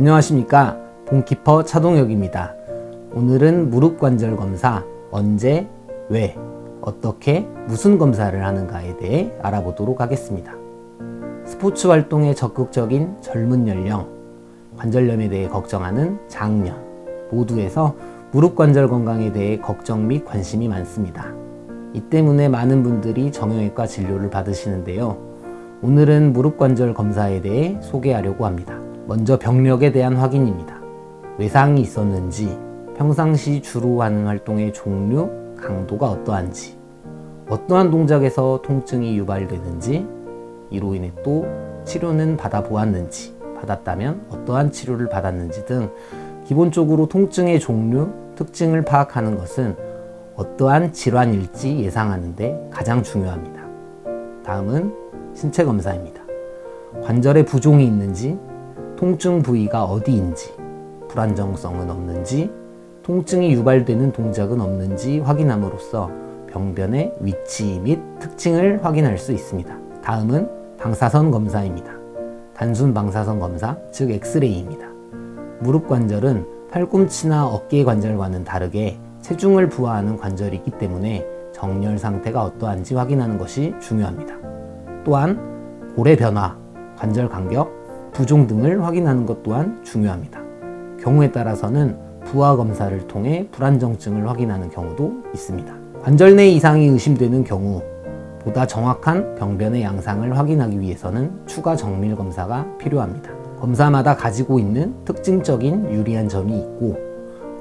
안녕하십니까 본키퍼 차동혁입니다. 오늘은 무릎 관절 검사 언제, 왜, 어떻게, 무슨 검사를 하는가에 대해 알아보도록 하겠습니다. 스포츠 활동에 적극적인 젊은 연령, 관절염에 대해 걱정하는 장년 모두에서 무릎 관절 건강에 대해 걱정 및 관심이 많습니다. 이 때문에 많은 분들이 정형외과 진료를 받으시는데요. 오늘은 무릎 관절 검사에 대해 소개하려고 합니다. 먼저 병력에 대한 확인입니다. 외상이 있었는지, 평상시 주로 하는 활동의 종류, 강도가 어떠한지, 어떠한 동작에서 통증이 유발되는지, 이로 인해 또 치료는 받아보았는지, 받았다면 어떠한 치료를 받았는지 등 기본적으로 통증의 종류, 특징을 파악하는 것은 어떠한 질환일지 예상하는데 가장 중요합니다. 다음은 신체 검사입니다. 관절에 부종이 있는지, 통증 부위가 어디인지, 불안정성은 없는지, 통증이 유발되는 동작은 없는지 확인함으로써 병변의 위치 및 특징을 확인할 수 있습니다. 다음은 방사선 검사입니다. 단순 방사선 검사, 즉 엑스레이입니다. 무릎 관절은 팔꿈치나 어깨 관절과는 다르게 체중을 부하하는 관절이 있기 때문에 정렬 상태가 어떠한지 확인하는 것이 중요합니다. 또한 고래 변화, 관절 간격, 부종 등을 확인하는 것 또한 중요합니다. 경우에 따라서는 부하 검사를 통해 불안정증을 확인하는 경우도 있습니다. 관절 내 이상이 의심되는 경우 보다 정확한 병변의 양상을 확인하기 위해서는 추가 정밀 검사가 필요합니다. 검사마다 가지고 있는 특징적인 유리한 점이 있고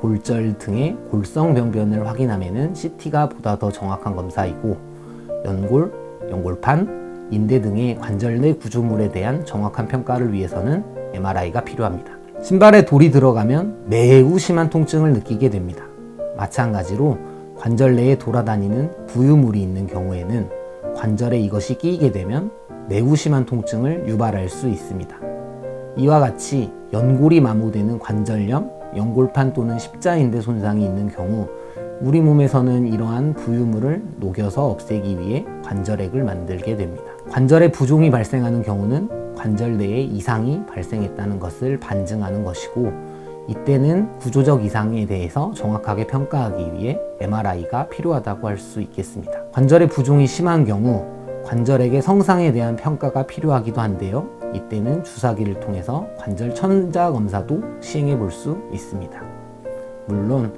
골절 등의 골성 병변을 확인하면 CT가 보다 더 정확한 검사이고 연골, 연골판, 인대 등의 관절 내 구조물에 대한 정확한 평가를 위해서는 MRI가 필요합니다. 신발에 돌이 들어가면 매우 심한 통증을 느끼게 됩니다. 마찬가지로 관절 내에 돌아다니는 부유물이 있는 경우에는 관절에 이것이 끼이게 되면 매우 심한 통증을 유발할 수 있습니다. 이와 같이 연골이 마모되는 관절염, 연골판 또는 십자인대 손상이 있는 경우 우리 몸에서는 이러한 부유물을 녹여서 없애기 위해 관절액을 만들게 됩니다. 관절에 부종이 발생하는 경우는 관절 내에 이상이 발생했다는 것을 반증하는 것이고 이때는 구조적 이상에 대해서 정확하게 평가하기 위해 MRI가 필요하다고 할 수 있겠습니다. 관절의 부종이 심한 경우 관절액의 성상에 대한 평가가 필요하기도 한데요. 이때는 주사기를 통해서 관절 천자 검사도 시행해 볼 수 있습니다. 물론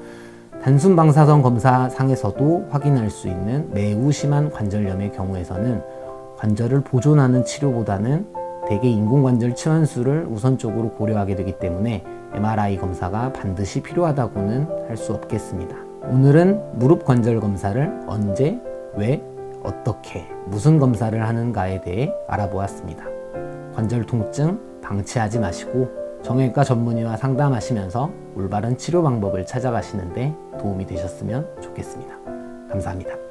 단순 방사선 검사 상에서도 확인할 수 있는 매우 심한 관절염의 경우에서는 관절을 보존하는 치료보다는 대개 인공관절 치환수를 우선적으로 고려하게 되기 때문에 MRI 검사가 반드시 필요하다고는 할 수 없겠습니다. 오늘은 무릎 관절 검사를 언제, 왜, 어떻게, 무슨 검사를 하는가에 대해 알아보았습니다. 관절 통증 방치하지 마시고 정형외과 전문의와 상담하시면서 올바른 치료 방법을 찾아가시는데 도움이 되셨으면 좋겠습니다. 감사합니다.